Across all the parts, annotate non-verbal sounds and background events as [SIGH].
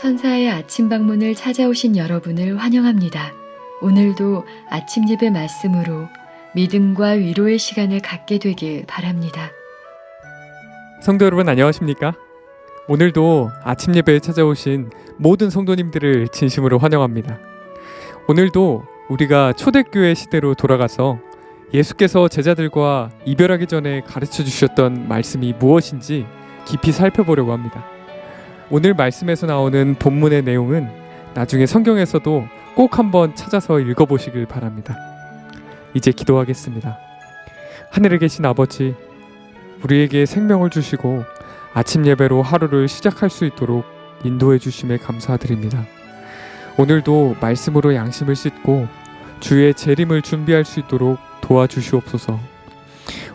천사의 아침 방문을 찾아오신 여러분을 환영합니다. 오늘도 아침 예배 말씀으로 믿음과 위로의 시간을 갖게 되길 바랍니다. 성도 여러분 안녕하십니까? 오늘도 아침 예배에 찾아오신 모든 성도님들을 진심으로 환영합니다. 오늘도 우리가 초대교회 시대로 돌아가서 예수께서 제자들과 이별하기 전에 가르쳐 주셨던 말씀이 무엇인지 깊이 살펴보려고 합니다. 오늘 말씀에서 나오는 본문의 내용은 나중에 성경에서도 꼭 한번 찾아서 읽어보시길 바랍니다. 이제 기도하겠습니다. 하늘에 계신 아버지, 우리에게 생명을 주시고 아침 예배로 하루를 시작할 수 있도록 인도해 주심에 감사드립니다. 오늘도 말씀으로 양심을 씻고 주의 재림을 준비할 수 있도록 도와주시옵소서.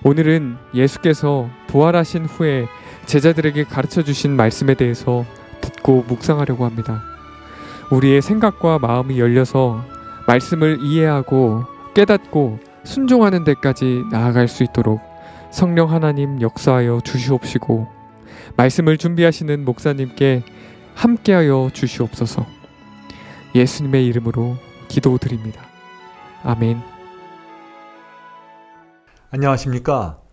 오늘은 예수께서 부활하신 후에 제자들에게 가르쳐 주신 말씀에 대해서 듣고 묵상하려고 합니다. 우리의 생각과 마음이 열려서 말씀을 이해하고 깨닫고 순종하는 데까지 나아갈 수 있도록 성령 하나님 역사하여 주시옵시고 말씀을 준비하시는 목사님께 함께하여 주시옵소서. 예수님의 이름으로 기도드립니다. 아멘. 안녕하십니까?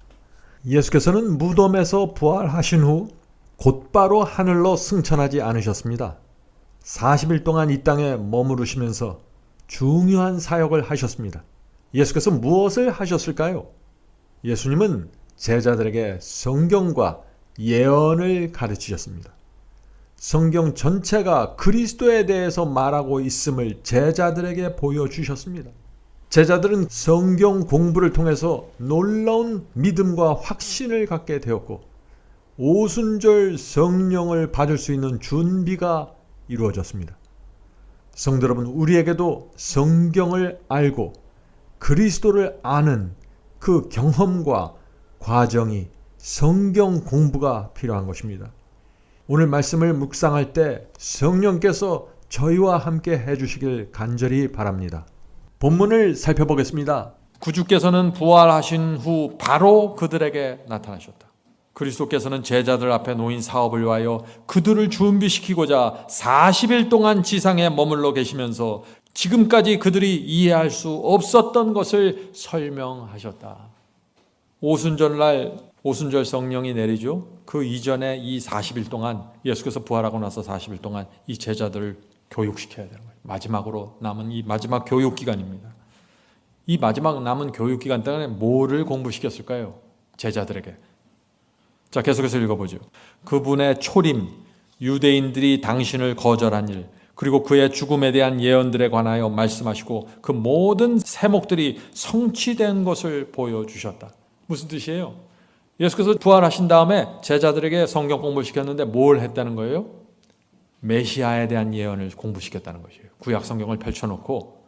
예수께서는 무덤에서 부활하신 후 곧바로 하늘로 승천하지 않으셨습니다. 40일 동안 이 땅에 머무르시면서 중요한 사역을 하셨습니다. 예수께서 무엇을 하셨을까요? 예수님은 제자들에게 성경과 예언을 가르치셨습니다. 성경 전체가 그리스도에 대해서 말하고 있음을 제자들에게 보여주셨습니다. 제자들은 성경 공부를 통해서 놀라운 믿음과 확신을 갖게 되었고 오순절 성령을 받을 수 있는 준비가 이루어졌습니다. 성도 여러분, 우리에게도 성경을 알고 그리스도를 아는 그 경험과 과정이 성경 공부가 필요한 것입니다. 오늘 말씀을 묵상할 때 성령께서 저희와 함께 해주시길 간절히 바랍니다. 본문을 살펴보겠습니다. 구주께서는 부활하신 후 바로 그들에게 나타나셨다. 그리스도께서는 제자들 앞에 놓인 사업을 위하여 그들을 준비시키고자 40일 동안 지상에 머물러 계시면서 지금까지 그들이 이해할 수 없었던 것을 설명하셨다. 오순절날 오순절 성령이 내리죠. 그 이전에 이 40일 동안 예수께서 부활하고 나서 40일 동안 이 제자들을 교육시켜야 되는 거예요. 마지막으로 남은 이 마지막 교육 기간입니다. 이 마지막 남은 교육 기간 동안에 뭐를 공부시켰을까요? 제자들에게. 자, 계속해서 읽어보죠. 그분의 초림, 유대인들이 당신을 거절한 일, 그리고 그의 죽음에 대한 예언들에 관하여 말씀하시고 그 모든 세목들이 성취된 것을 보여주셨다. 무슨 뜻이에요? 예수께서 부활하신 다음에 제자들에게 성경 공부를 시켰는데 뭘 했다는 거예요? 메시아에 대한 예언을 공부시켰다는 것이에요. 구약 성경을 펼쳐놓고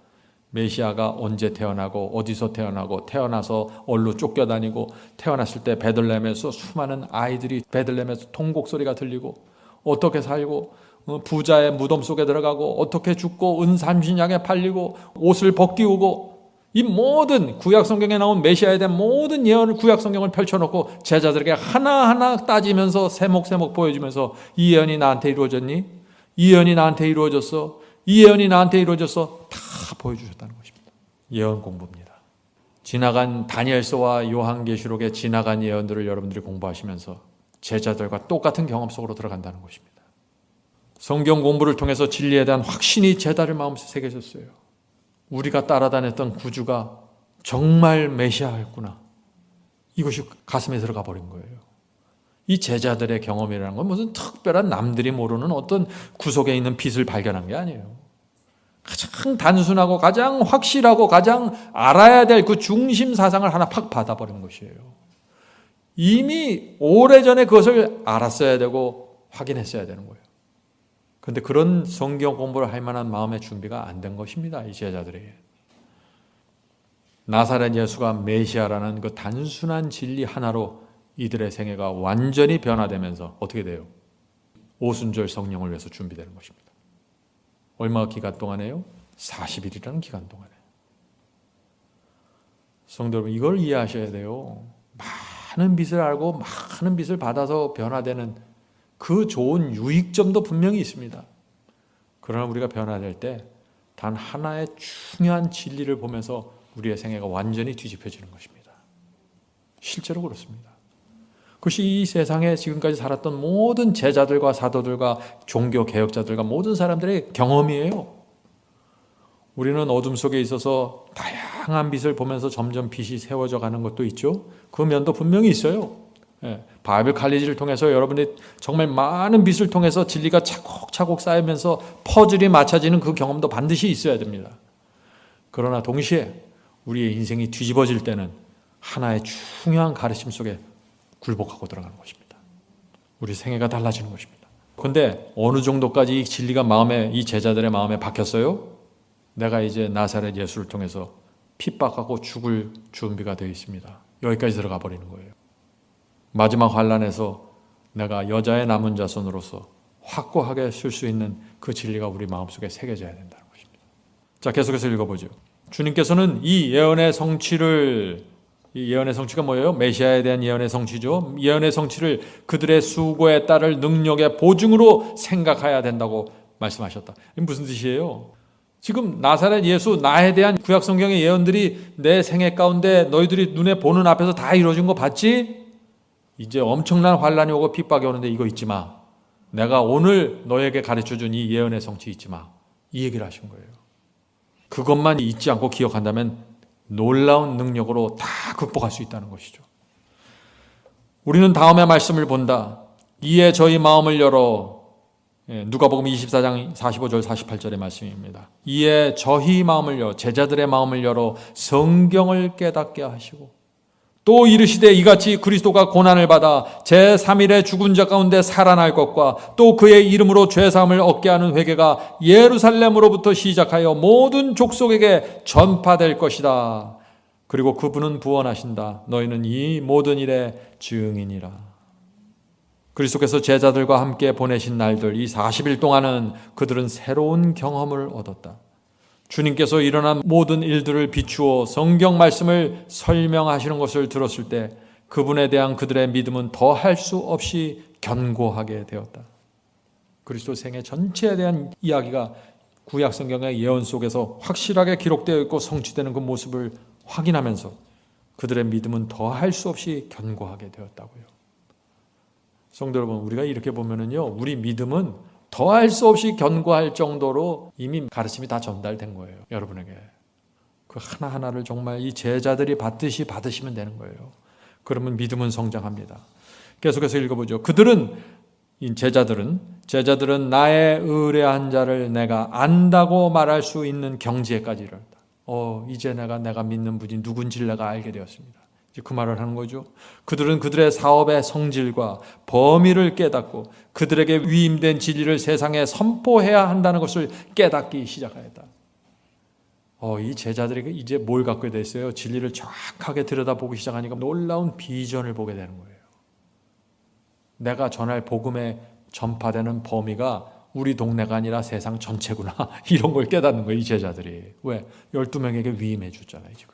메시아가 언제 태어나고 어디서 태어나고 태어나서 얼로 쫓겨다니고 태어났을 때 베들레헴에서 수많은 아이들이 베들레헴에서 통곡 소리가 들리고 어떻게 살고 어, 부자의 무덤 속에 들어가고 어떻게 죽고 은삼신약에 팔리고 옷을 벗기우고 이 모든 구약 성경에 나온 메시아에 대한 모든 예언을 구약 성경을 펼쳐놓고 제자들에게 하나하나 따지면서 세목세목 보여주면서 이 예언이 나한테 이루어졌니? 이 예언이 나한테 이루어졌어? 이 예언이 나한테 이루어졌어? 다 보여주셨다는 것입니다. 예언 공부입니다. 지나간 다니엘서와 요한계시록의 지나간 예언들을 여러분들이 공부하시면서 제자들과 똑같은 경험 속으로 들어간다는 것입니다. 성경 공부를 통해서 진리에 대한 확신이 제자들 마음속에 새겨졌어요. 우리가 따라다녔던 구주가 정말 메시아였구나. 이것이 가슴에 들어가 버린 거예요. 이 제자들의 경험이라는 건 무슨 특별한 남들이 모르는 어떤 구속에 있는 빛을 발견한 게 아니에요. 가장 단순하고 가장 확실하고 가장 알아야 될 그 중심 사상을 하나 팍 받아버린 것이에요. 이미 오래전에 그것을 알았어야 되고 확인했어야 되는 거예요. 그런데 그런 성경 공부를 할 만한 마음의 준비가 안 된 것입니다. 이 제자들에게. 나사렛 예수가 메시아라는 그 단순한 진리 하나로 이들의 생애가 완전히 변화되면서 어떻게 돼요? 오순절 성령을 위해서 준비되는 것입니다. 얼마 기간 동안에요? 40일이라는 기간 동안에. 성도 여러분, 이걸 이해하셔야 돼요. 많은 빛을 알고 많은 빛을 받아서 변화되는 그 좋은 유익점도 분명히 있습니다. 그러나 우리가 변화될 때 단 하나의 중요한 진리를 보면서 우리의 생애가 완전히 뒤집혀지는 것입니다. 실제로 그렇습니다. 그것이 이 세상에 지금까지 살았던 모든 제자들과 사도들과 종교 개혁자들과 모든 사람들의 경험이에요. 우리는 어둠 속에 있어서 다양한 빛을 보면서 점점 빛이 세워져 가는 것도 있죠. 그 면도 분명히 있어요. 예, 바이블 칼리지를 통해서 여러분이 정말 많은 빛을 통해서 진리가 차곡차곡 쌓이면서 퍼즐이 맞춰지는 그 경험도 반드시 있어야 됩니다. 그러나 동시에 우리의 인생이 뒤집어질 때는 하나의 중요한 가르침 속에 굴복하고 들어가는 것입니다. 우리 생애가 달라지는 것입니다. 근데 어느 정도까지 이 진리가 마음에 이 제자들의 마음에 박혔어요? 내가 이제 나사렛 예수를 통해서 핍박하고 죽을 준비가 되어 있습니다. 여기까지 들어가 버리는 거예요. 마지막 환란에서 내가 여자의 남은 자손으로서 확고하게 쓸 수 있는 그 진리가 우리 마음속에 새겨져야 된다는 것입니다. 자, 계속해서 읽어보죠. 주님께서는 이 예언의 성취를 이 예언의 성취가 뭐예요? 메시아에 대한 예언의 성취죠. 예언의 성취를 그들의 수고에 따를 능력의 보증으로 생각해야 된다고 말씀하셨다. 무슨 뜻이에요? 지금 나사렛 예수 나에 대한 구약 성경의 예언들이 내 생애 가운데 너희들이 눈에 보는 앞에서 다 이루어진 거 봤지? 이제 엄청난 환란이 오고 핍박이 오는데 이거 잊지 마. 내가 오늘 너에게 가르쳐 준 이 예언의 성취 잊지 마. 이 얘기를 하신 거예요. 그것만 잊지 않고 기억한다면 놀라운 능력으로 다 극복할 수 있다는 것이죠. 우리는 다음의 말씀을 본다. 이에 저희 마음을 열어 예, 누가복음 24장 45절 48절의 말씀입니다. 이에 저희 마음을 열어 제자들의 마음을 열어 성경을 깨닫게 하시고 또 이르시되 이같이 그리스도가 고난을 받아 제3일에 죽은 자 가운데 살아날 것과 또 그의 이름으로 죄사함을 얻게 하는 회개가 예루살렘으로부터 시작하여 모든 족속에게 전파될 것이다. 그리고 그분은 부원하신다. 너희는 이 모든 일의 증인이라. 그리스도께서 제자들과 함께 보내신 날들 이 40일 동안은 그들은 새로운 경험을 얻었다. 주님께서 일어난 모든 일들을 비추어 성경 말씀을 설명하시는 것을 들었을 때 그분에 대한 그들의 믿음은 더 할 수 없이 견고하게 되었다. 그리스도 생애 전체에 대한 이야기가 구약 성경의 예언 속에서 확실하게 기록되어 있고 성취되는 그 모습을 확인하면서 그들의 믿음은 더 할 수 없이 견고하게 되었다고요. 성도 여러분, 우리가 이렇게 보면은요, 우리 믿음은 더할 수 없이 견고할 정도로 이미 가르침이 다 전달된 거예요. 여러분에게. 그 하나하나를 정말 이 제자들이 받듯이 받으시면 되는 거예요. 그러면 믿음은 성장합니다. 계속해서 읽어보죠. 그들은, 이 제자들은, 제자들은 나의 의뢰한 자를 내가 안다고 말할 수 있는 경지에까지 이르렀다. 어, 이제 내가 내가 믿는 분이 누군지를 내가 알게 되었습니다. 그 말을 하는 거죠. 그들은 그들의 사업의 성질과 범위를 깨닫고 그들에게 위임된 진리를 세상에 선포해야 한다는 것을 깨닫기 시작하였다. 어, 이 제자들에게 이제 뭘 갖게 됐어요? 진리를 정확하게 들여다보기 시작하니까 놀라운 비전을 보게 되는 거예요. 내가 전할 복음에 전파되는 범위가 우리 동네가 아니라 세상 전체구나. [LAUGHS] 이런 걸 깨닫는 거예요, 이 제자들이. 왜? 12명에게 위임해 줬잖아요, 지금.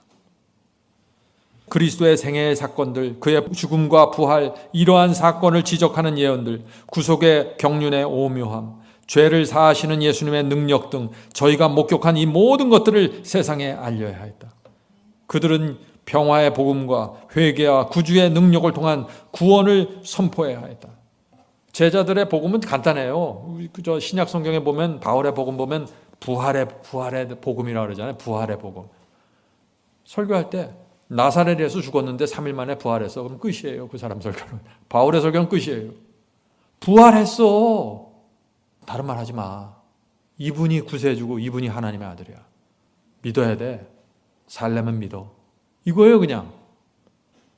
그리스도의 생애의 사건들, 그의 죽음과 부활, 이러한 사건을 지적하는 예언들, 구속의 경륜의 오묘함, 죄를 사하시는 예수님의 능력 등 저희가 목격한 이 모든 것들을 세상에 알려야 했다. 그들은 평화의 복음과 회개와 구주의 능력을 통한 구원을 선포해야 했다. 제자들의 복음은 간단해요. 그저 신약 성경에 보면 바울의 복음 보면 부활의 부활의 복음이라고 그러잖아요. 부활의 복음. 설교할 때 나사렛에서 죽었는데 3일 만에 부활했어. 그럼 끝이에요. 그 사람 설교는. 바울의 설교는 끝이에요. 부활했어. 다른 말 하지 마. 이분이 구세주고 이분이 하나님의 아들이야. 믿어야 돼. 살려면 믿어. 이거예요, 그냥.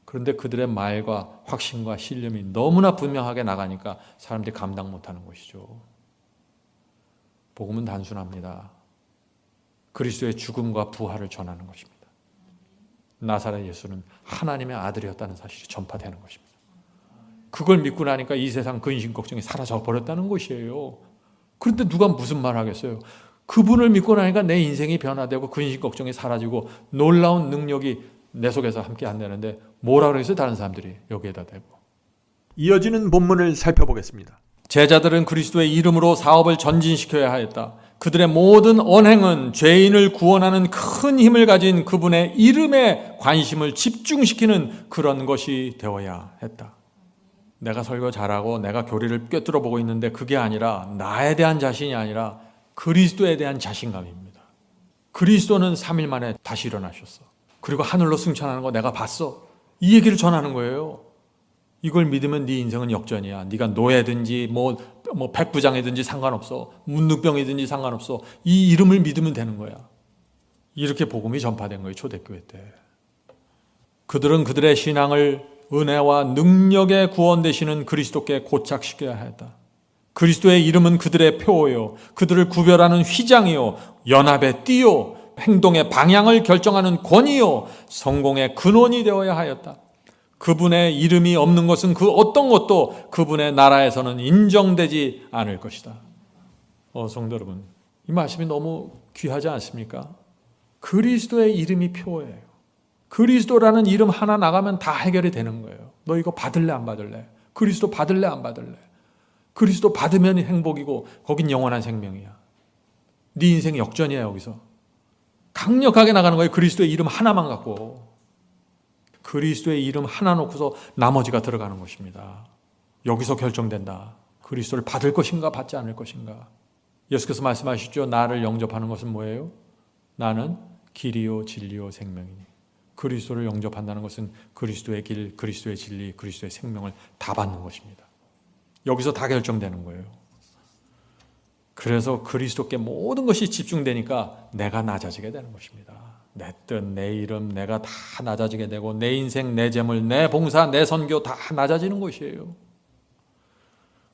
그런데 그들의 말과 확신과 신념이 너무나 분명하게 나가니까 사람들이 감당 못 하는 것이죠. 복음은 단순합니다. 그리스도의 죽음과 부활을 전하는 것입니다. 나사렛 예수는 하나님의 아들이었다는 사실이 전파되는 것입니다. 그걸 믿고 나니까 이 세상 근심 걱정이 사라져 버렸다는 것이에요. 그런데 누가 무슨 말 하겠어요? 그분을 믿고 나니까 내 인생이 변화되고 근심 걱정이 사라지고 놀라운 능력이 내 속에서 함께 한다는데 뭐라 그러겠어요? 다른 사람들이 여기에다 대고. 이어지는 본문을 살펴보겠습니다. 제자들은 그리스도의 이름으로 사업을 전진시켜야 하였다. 그들의 모든 언행은 죄인을 구원하는 큰 힘을 가진 그분의 이름에 관심을 집중시키는 그런 것이 되어야 했다. 내가 설교 잘하고 내가 교리를 꿰뚫어 보고 있는데 그게 아니라 나에 대한 자신이 아니라 그리스도에 대한 자신감입니다. 그리스도는 3일 만에 다시 일어나셨어. 그리고 하늘로 승천하는 거 내가 봤어. 이 얘기를 전하는 거예요. 이걸 믿으면 네 인생은 역전이야. 네가 노예든지 뭐, 뭐 백부장이든지 상관없어. 문둥병이든지 상관없어. 이 이름을 믿으면 되는 거야. 이렇게 복음이 전파된 거예요. 초대교회 때. 그들은 그들의 신앙을 은혜와 능력에 구원 되시는 그리스도께 고착시켜야 했다. 그리스도의 이름은 그들의 표요, 그들을 구별하는 휘장이요, 연합의 띠요, 행동의 방향을 결정하는 권위요, 성공의 근원이 되어야 하였다. 그분의 이름이 없는 것은 그 어떤 것도 그분의 나라에서는 인정되지 않을 것이다. 어, 성도 여러분, 이 말씀이 너무 귀하지 않습니까? 그리스도의 이름이 표예요. 그리스도라는 이름 하나 나가면 다 해결이 되는 거예요. 너 이거 받을래 안 받을래? 그리스도 받을래 안 받을래? 그리스도 받으면 행복이고 거긴 영원한 생명이야. 네 인생 역전이야 여기서. 강력하게 나가는 거예요. 그리스도의 이름 하나만 갖고. 그리스도의 이름 하나 놓고서 나머지가 들어가는 것입니다. 여기서 결정된다. 그리스도를 받을 것인가 받지 않을 것인가. 예수께서 말씀하시죠. 나를 영접하는 것은 뭐예요? 나는 길이요 진리요 생명이니. 그리스도를 영접한다는 것은 그리스도의 길, 그리스도의 진리, 그리스도의 생명을 다 받는 것입니다. 여기서 다 결정되는 거예요. 그래서 그리스도께 모든 것이 집중되니까 내가 낮아지게 되는 것입니다. 내 뜻, 내 이름, 내가 다 낮아지게 되고 내 인생, 내 재물, 내 봉사, 내 선교 다 낮아지는 것이에요.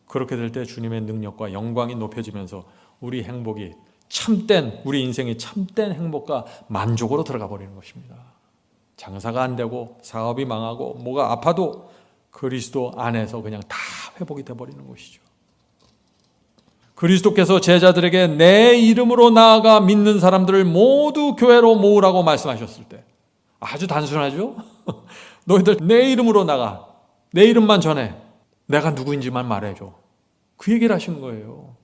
그렇게 될 때 주님의 능력과 영광이 높여지면서 우리 행복이 참된 우리 인생이 참된 행복과 만족으로 들어가 버리는 것입니다. 장사가 안 되고 사업이 망하고 뭐가 아파도 그리스도 안에서 그냥 다 회복이 돼 버리는 것이죠. 그리스도께서 제자들에게 내 이름으로 나아가 믿는 사람들을 모두 교회로 모으라고 말씀하셨을 때 아주 단순하죠? [LAUGHS] 너희들 내 이름으로 나가. 내 이름만 전해. 내가 누구인지만 말해줘. 그 얘기를 하신 거예요.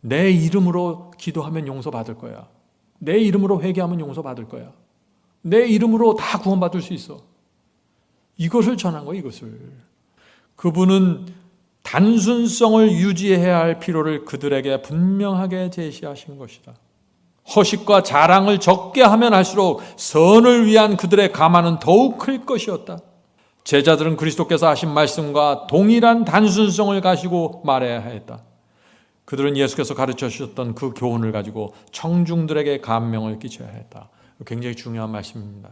내 이름으로 기도하면 용서받을 거야. 내 이름으로 회개하면 용서받을 거야. 내 이름으로 다 구원받을 수 있어. 이것을 전한 거예요, 이것을. 그분은 단순성을 유지해야 할 필요를 그들에게 분명하게 제시하신 것이다. 허식과 자랑을 적게 하면 할수록 선을 위한 그들의 가만은 더욱 클 것이었다. 제자들은 그리스도께서 하신 말씀과 동일한 단순성을 가지고 말해야 했다. 그들은 예수께서 가르쳐 주셨던 그 교훈을 가지고 청중들에게 감명을 끼쳐야 했다. 굉장히 중요한 말씀입니다.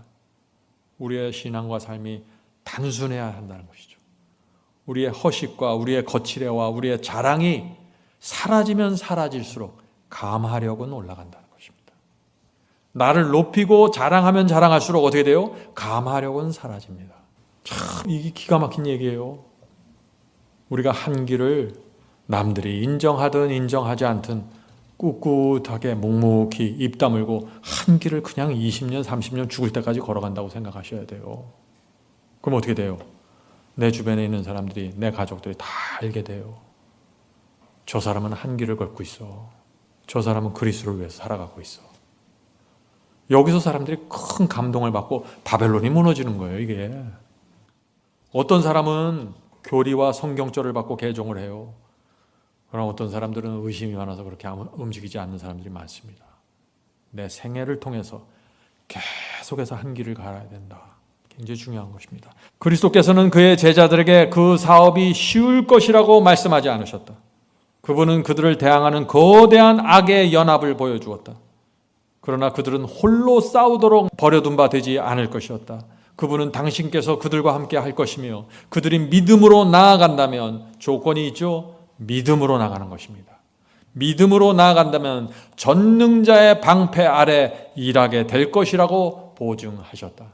우리의 신앙과 삶이 단순해야 한다는 것이죠. 우리의 허식과 우리의 거칠애와 우리의 자랑이 사라지면 사라질수록 감하력은 올라간다는 것입니다. 나를 높이고 자랑하면 자랑할수록 어떻게 돼요? 감하력은 사라집니다. 참 이게 기가 막힌 얘기예요. 우리가 한 길을 남들이 인정하든 인정하지 않든 꿋꿋하게 묵묵히 입 다물고 한 길을 그냥 20년, 30년 죽을 때까지 걸어간다고 생각하셔야 돼요. 그럼 어떻게 돼요? 내 주변에 있는 사람들이, 내 가족들이 다 알게 돼요. 저 사람은 한 길을 걷고 있어. 저 사람은 그리스도를 위해서 살아가고 있어. 여기서 사람들이 큰 감동을 받고 바벨론이 무너지는 거예요, 이게. 어떤 사람은 교리와 성경절을 받고 개종을 해요. 그러나 어떤 사람들은 의심이 많아서 그렇게 움직이지 않는 사람들이 많습니다. 내 생애를 통해서 계속해서 한 길을 갈아야 된다. 굉장히 중요한 것입니다. 그리스도께서는 그의 제자들에게 그 사업이 쉬울 것이라고 말씀하지 않으셨다. 그분은 그들을 대항하는 거대한 악의 연합을 보여주었다. 그러나 그들은 홀로 싸우도록 버려둔 바 되지 않을 것이었다. 그분은 당신께서 그들과 함께 할 것이며 그들이 믿음으로 나아간다면 조건이 있죠. 믿음으로 나가는 것입니다. 믿음으로 나아간다면 전능자의 방패 아래 일하게 될 것이라고 보증하셨다.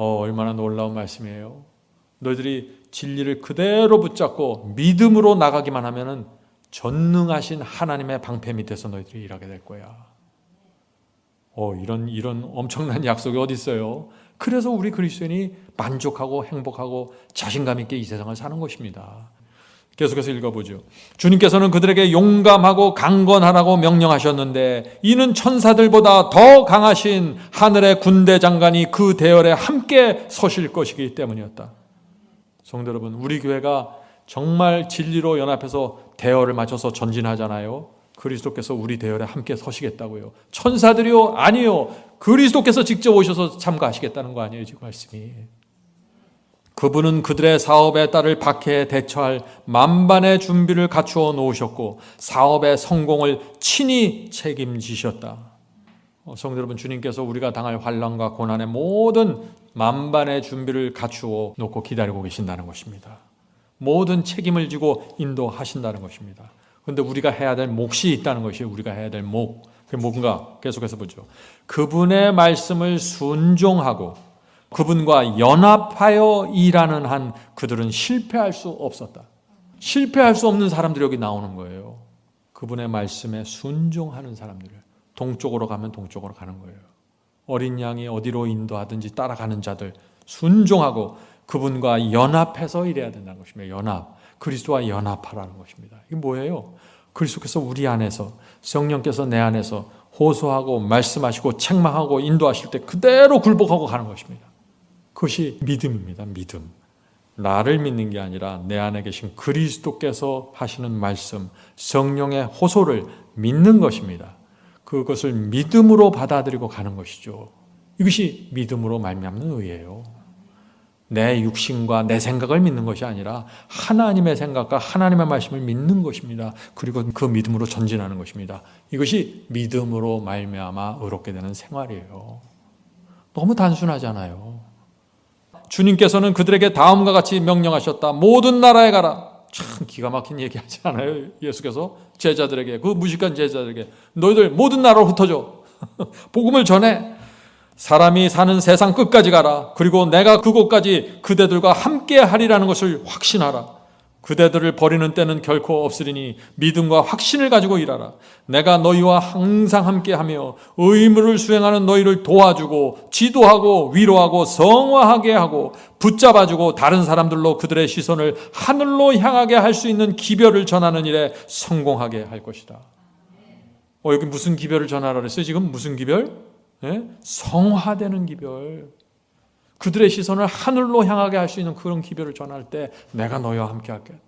어, 얼마나 놀라운 말씀이에요. 너희들이 진리를 그대로 붙잡고 믿음으로 나가기만 하면은 전능하신 하나님의 방패 밑에서 너희들이 일하게 될 거야. 어, 이런 이런 엄청난 약속이 어디 있어요? 그래서 우리 그리스도인이 만족하고 행복하고 자신감 있게 이 세상을 사는 것입니다. 계속해서 읽어보죠. 주님께서는 그들에게 용감하고 강건하라고 명령하셨는데 이는 천사들보다 더 강하신 하늘의 군대 장관이 그 대열에 함께 서실 것이기 때문이었다. 성도 여러분, 우리 교회가 정말 진리로 연합해서 대열을 맞춰서 전진하잖아요. 그리스도께서 우리 대열에 함께 서시겠다고요. 천사들이요? 아니요. 그리스도께서 직접 오셔서 참가하시겠다는 거 아니에요, 지금 말씀이. 그분은 그들의 사업에 따를 박해에 대처할 만반의 준비를 갖추어 놓으셨고 사업의 성공을 친히 책임지셨다. 어, 성도 여러분, 주님께서 우리가 당할 환란과 고난의 모든 만반의 준비를 갖추어 놓고 기다리고 계신다는 것입니다. 모든 책임을 지고 인도하신다는 것입니다. 그런데 우리가 해야 될 몫이 있다는 것이에요. 우리가 해야 될 몫. 그게 뭔가 계속해서 보죠. 그분의 말씀을 순종하고 그분과 연합하여 일하는 한 그들은 실패할 수 없었다. 실패할 수 없는 사람들이 여기 나오는 거예요. 그분의 말씀에 순종하는 사람들. 동쪽으로 가면 동쪽으로 가는 거예요. 어린 양이 어디로 인도하든지 따라가는 자들 순종하고 그분과 연합해서 일해야 된다는 것입니다. 연합. 그리스도와 연합하라는 것입니다. 이게 뭐예요? 그리스도께서 우리 안에서 성령께서 내 안에서 호소하고 말씀하시고 책망하고 인도하실 때 그대로 굴복하고 가는 것입니다. 그것이 믿음입니다. 믿음. 나를 믿는 게 아니라 내 안에 계신 그리스도께서 하시는 말씀, 성령의 호소를 믿는 것입니다. 그것을 믿음으로 받아들이고 가는 것이죠. 이것이 믿음으로 말미암는 의예요. 내 육신과 내 생각을 믿는 것이 아니라 하나님의 생각과 하나님의 말씀을 믿는 것입니다. 그리고 그 믿음으로 전진하는 것입니다. 이것이 믿음으로 말미암아 의롭게 되는 생활이에요. 너무 단순하잖아요. 주님께서는 그들에게 다음과 같이 명령하셨다. 모든 나라에 가라. 참 기가 막힌 얘기 하지 않아요? 예수께서 제자들에게, 그 무식한 제자들에게, 너희들 모든 나라로 흩어져. [LAUGHS] 복음을 전해. 사람이 사는 세상 끝까지 가라. 그리고 내가 그곳까지 그대들과 함께 하리라는 것을 확신하라. 그대들을 버리는 때는 결코 없으리니 믿음과 확신을 가지고 일하라. 내가 너희와 항상 함께하며 의무를 수행하는 너희를 도와주고 지도하고 위로하고 성화하게 하고 붙잡아주고 다른 사람들로 그들의 시선을 하늘로 향하게 할 수 있는 기별을 전하는 일에 성공하게 할 것이다. 어, 여기 무슨 기별을 전하라 그랬어요? 지금 무슨 기별? 예? 성화되는 기별. 그들의 시선을 하늘로 향하게 할 수 있는 그런 기별을 전할 때 내가 너희와 함께 하겠다.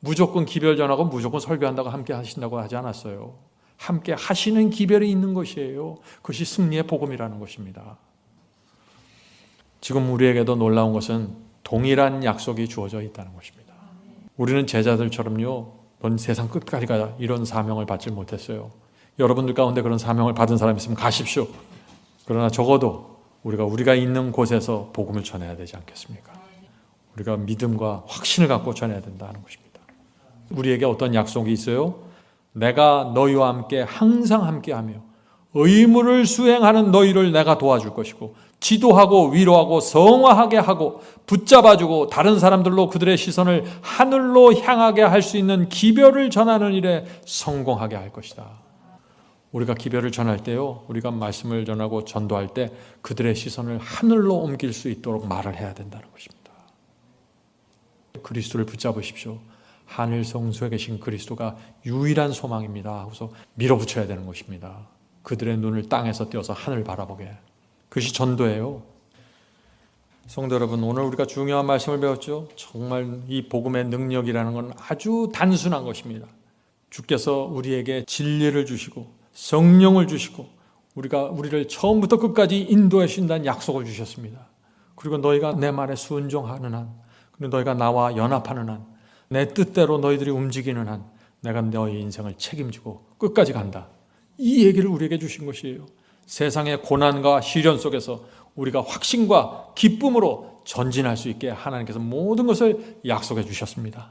무조건 기별 전하고 무조건 설교한다고 함께 하신다고 하지 않았어요. 함께 하시는 기별이 있는 것이에요. 그것이 승리의 복음이라는 것입니다. 지금 우리에게도 놀라운 것은 동일한 약속이 주어져 있다는 것입니다. 우리는 제자들처럼요, 넌 세상 끝까지 가 이런 사명을 받지 못했어요. 여러분들 가운데 그런 사명을 받은 사람 있으면 가십시오. 그러나 적어도 우리가 우리가 있는 곳에서 복음을 전해야 되지 않겠습니까? 우리가 믿음과 확신을 갖고 전해야 된다는 것입니다. 우리에게 어떤 약속이 있어요? 내가 너희와 함께 항상 함께하며 의무를 수행하는 너희를 내가 도와줄 것이고 지도하고 위로하고 성화하게 하고 붙잡아주고 다른 사람들로 그들의 시선을 하늘로 향하게 할 수 있는 기별을 전하는 일에 성공하게 할 것이다. 우리가 기별을 전할 때요, 우리가 말씀을 전하고 전도할 때 그들의 시선을 하늘로 옮길 수 있도록 말을 해야 된다는 것입니다. 그리스도를 붙잡으십시오. 하늘 성소에 계신 그리스도가 유일한 소망입니다. 하고서 밀어붙여야 되는 것입니다. 그들의 눈을 땅에서 떼어서 하늘 바라보게. 그것이 전도예요. 성도 여러분, 오늘 우리가 중요한 말씀을 배웠죠. 정말 이 복음의 능력이라는 건 아주 단순한 것입니다. 주께서 우리에게 진리를 주시고 성령을 주시고 우리가 우리를 처음부터 끝까지 인도해 주신다는 약속을 주셨습니다. 그리고 너희가 내 말에 순종하는 한, 그리고 너희가 나와 연합하는 한, 내 뜻대로 너희들이 움직이는 한, 내가 너희 인생을 책임지고 끝까지 간다. 이 얘기를 우리에게 주신 것이에요. 세상의 고난과 시련 속에서 우리가 확신과 기쁨으로 전진할 수 있게 하나님께서 모든 것을 약속해 주셨습니다.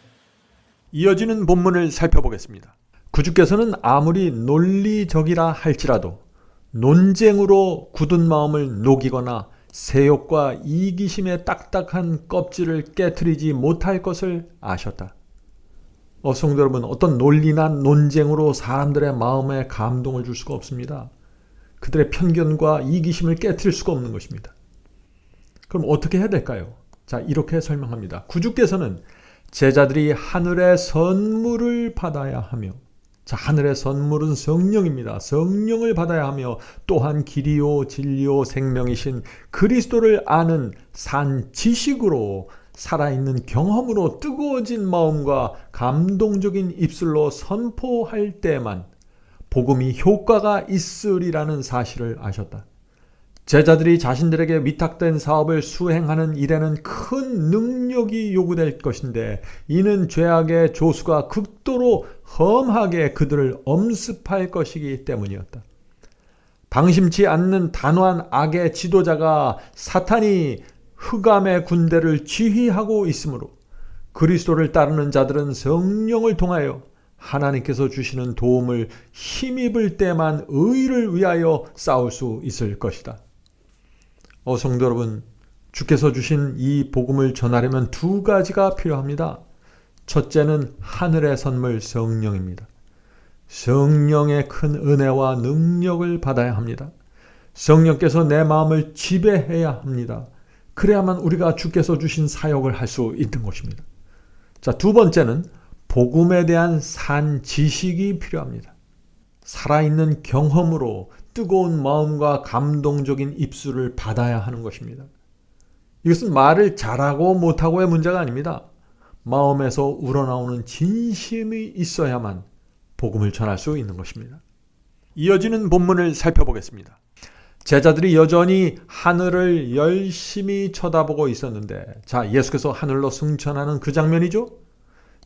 이어지는 본문을 살펴보겠습니다. 구주께서는 아무리 논리적이라 할지라도 논쟁으로 굳은 마음을 녹이거나 세욕과 이기심의 딱딱한 껍질을 깨뜨리지 못할 것을 아셨다. 어, 성도 여러분, 어떤 논리나 논쟁으로 사람들의 마음에 감동을 줄 수가 없습니다. 그들의 편견과 이기심을 깨뜨릴 수가 없는 것입니다. 그럼 어떻게 해야 될까요? 자, 이렇게 설명합니다. 구주께서는 제자들이 하늘의 선물을 받아야 하며 자, 하늘의 선물은 성령입니다. 성령을 받아야 하며 또한 길이요 진리요 생명이신 그리스도를 아는 산 지식으로 살아있는 경험으로 뜨거워진 마음과 감동적인 입술로 선포할 때만 복음이 효과가 있으리라는 사실을 아셨다. 제자들이 자신들에게 위탁된 사업을 수행하는 일에는 큰 능력이 요구될 것인데 이는 죄악의 조수가 극도로 험하게 그들을 엄습할 것이기 때문이었다. 방심치 않는 단호한 악의 지도자가 사탄이 흑암의 군대를 지휘하고 있으므로 그리스도를 따르는 자들은 성령을 통하여 하나님께서 주시는 도움을 힘입을 때만 의를 위하여 싸울 수 있을 것이다. 어, 성도 여러분, 주께서 주신 이 복음을 전하려면 두 가지가 필요합니다. 첫째는 하늘의 선물 성령입니다. 성령의 큰 은혜와 능력을 받아야 합니다. 성령께서 내 마음을 지배해야 합니다. 그래야만 우리가 주께서 주신 사역을 할 수 있는 것입니다. 자, 두 번째는 복음에 대한 산 지식이 필요합니다. 살아있는 경험으로 뜨거운 마음과 감동적인 입술을 받아야 하는 것입니다. 이것은 말을 잘하고 못하고의 문제가 아닙니다. 마음에서 우러나오는 진심이 있어야만 복음을 전할 수 있는 것입니다. 이어지는 본문을 살펴보겠습니다. 제자들이 여전히 하늘을 열심히 쳐다보고 있었는데, 자, 예수께서 하늘로 승천하는 그 장면이죠?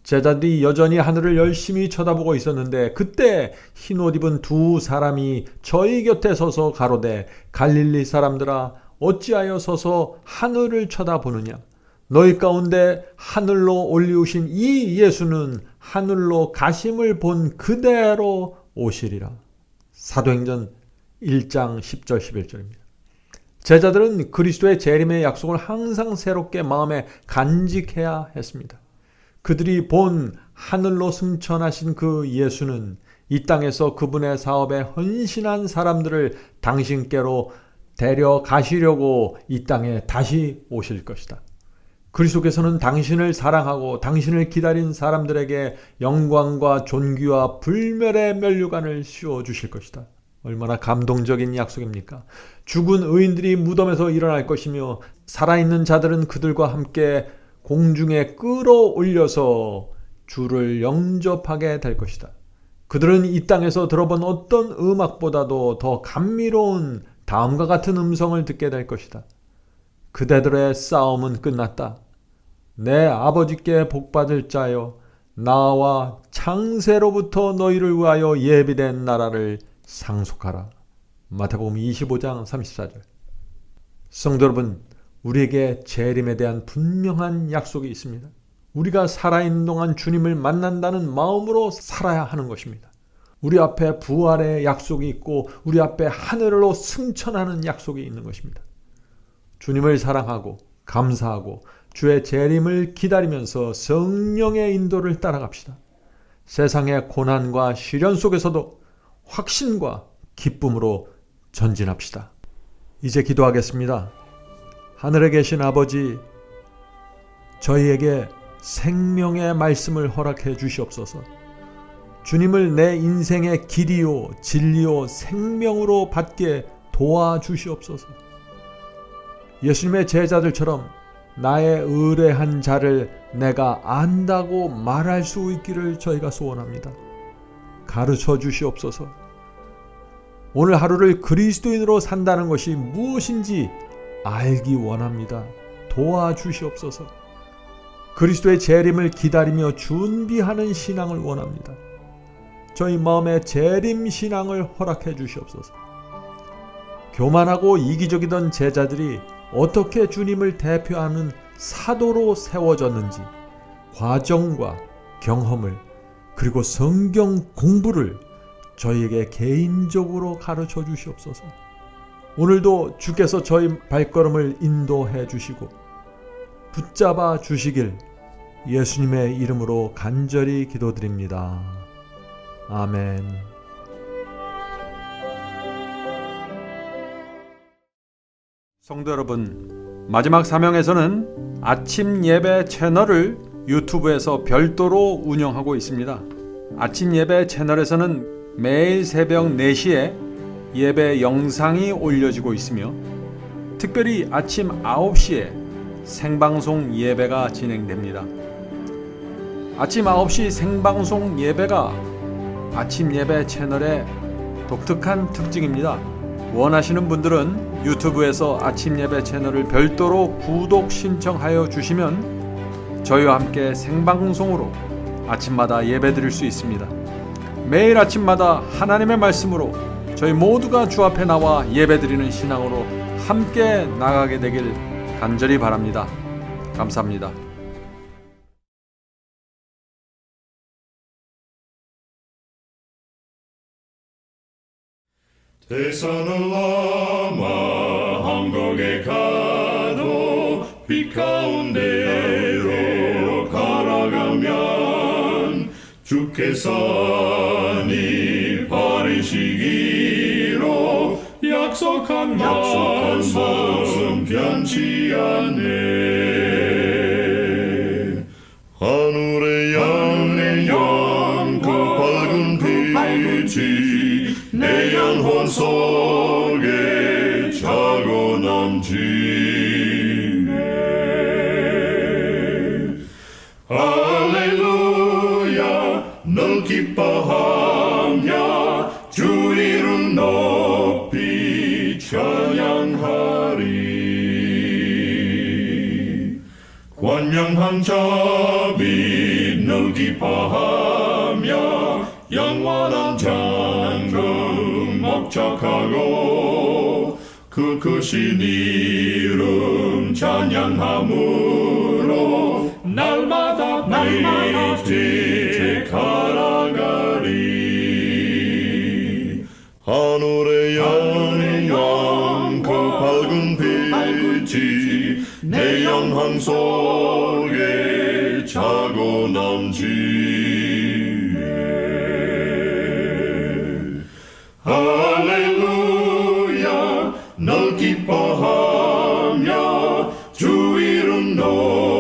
제자들이 여전히 하늘을 열심히 쳐다보고 있었는데 그때 흰 옷 입은 두 사람이 저희 곁에 서서 가로되 갈릴리 사람들아 어찌하여 서서 하늘을 쳐다보느냐 너희 가운데 하늘로 올리우신 이 예수는 하늘로 가심을 본 그대로 오시리라 사도행전 1장 10절 11절입니다. 제자들은 그리스도의 재림의 약속을 항상 새롭게 마음에 간직해야 했습니다. 그들이 본 하늘로 승천하신 그 예수는 이 땅에서 그분의 사업에 헌신한 사람들을 당신께로 데려가시려고 이 땅에 다시 오실 것이다. 그리스도께서는 당신을 사랑하고 당신을 기다린 사람들에게 영광과 존귀와 불멸의 면류관을 씌워 주실 것이다. 얼마나 감동적인 약속입니까? 죽은 의인들이 무덤에서 일어날 것이며 살아있는 자들은 그들과 함께 공중에 끌어올려서 주를 영접하게 될 것이다. 그들은 이 땅에서 들어본 어떤 음악보다도 더 감미로운 다음과 같은 음성을 듣게 될 것이다. 그대들의 싸움은 끝났다. 내 아버지께 복받을 자여 나와 창세로부터 너희를 위하여 예비된 나라를 상속하라. 마태복음 25장 34절. 성도 여러분, 우리에게 재림에 대한 분명한 약속이 있습니다. 우리가 살아있는 동안 주님을 만난다는 마음으로 살아야 하는 것입니다. 우리 앞에 부활의 약속이 있고 우리 앞에 하늘로 승천하는 약속이 있는 것입니다. 주님을 사랑하고 감사하고 주의 재림을 기다리면서 성령의 인도를 따라갑시다. 세상의 고난과 시련 속에서도 확신과 기쁨으로 전진합시다. 이제 기도하겠습니다. 하늘에 계신 아버지, 저희에게 생명의 말씀을 허락해 주시옵소서. 주님을 내 인생의 길이요, 진리요, 생명으로 받게 도와주시옵소서. 예수님의 제자들처럼 나의 의뢰한 자를 내가 안다고 말할 수 있기를 저희가 소원합니다. 가르쳐 주시옵소서. 오늘 하루를 그리스도인으로 산다는 것이 무엇인지 알기 원합니다. 도와주시옵소서. 그리스도의 재림을 기다리며 준비하는 신앙을 원합니다. 저희 마음에 재림 신앙을 허락해 주시옵소서. 교만하고 이기적이던 제자들이 어떻게 주님을 대표하는 사도로 세워졌는지 과정과 경험을 그리고 성경 공부를 저희에게 개인적으로 가르쳐 주시옵소서. 오늘도 주께서 저희 발걸음을 인도해 주시고 붙잡아 주시길 예수님의 이름으로 간절히 기도드립니다. 아멘. 성도 여러분, 마지막 사명에서는 아침 예배 채널을 유튜브에서 별도로 운영하고 있습니다. 아침 예배 채널에서는 매일 새벽 4시에 예배 영상이 올려지고 있으며 특별히 아침 9시에 생방송 예배가 진행됩니다. 아침 9시 생방송 예배가 아침 예배 채널의 독특한 특징입니다. 원하시는 분들은 유튜브에서 아침 예배 채널을 별도로 구독 신청하여 주시면 저희와 함께 생방송으로 아침마다 예배 드릴 수 있습니다. 매일 아침마다 하나님의 말씀으로 저희 모두가 주 앞에 나와 예배 드리는 신앙으로 함께 나가게 되길 간절히 바랍니다. 감사합니다. 대산을 넘어 한국에 가도 빛 가운데로 걸어가면 주께서 니 버리시기 로 약속한 말씀 변치 영원 저비로 기뻐하며 영원한 장금 목적하고 그 크신 이름 찬양함으로 날마다 빛이가라가리. 하늘의 영광 그 밝은 빛이 내 영혼 속 know.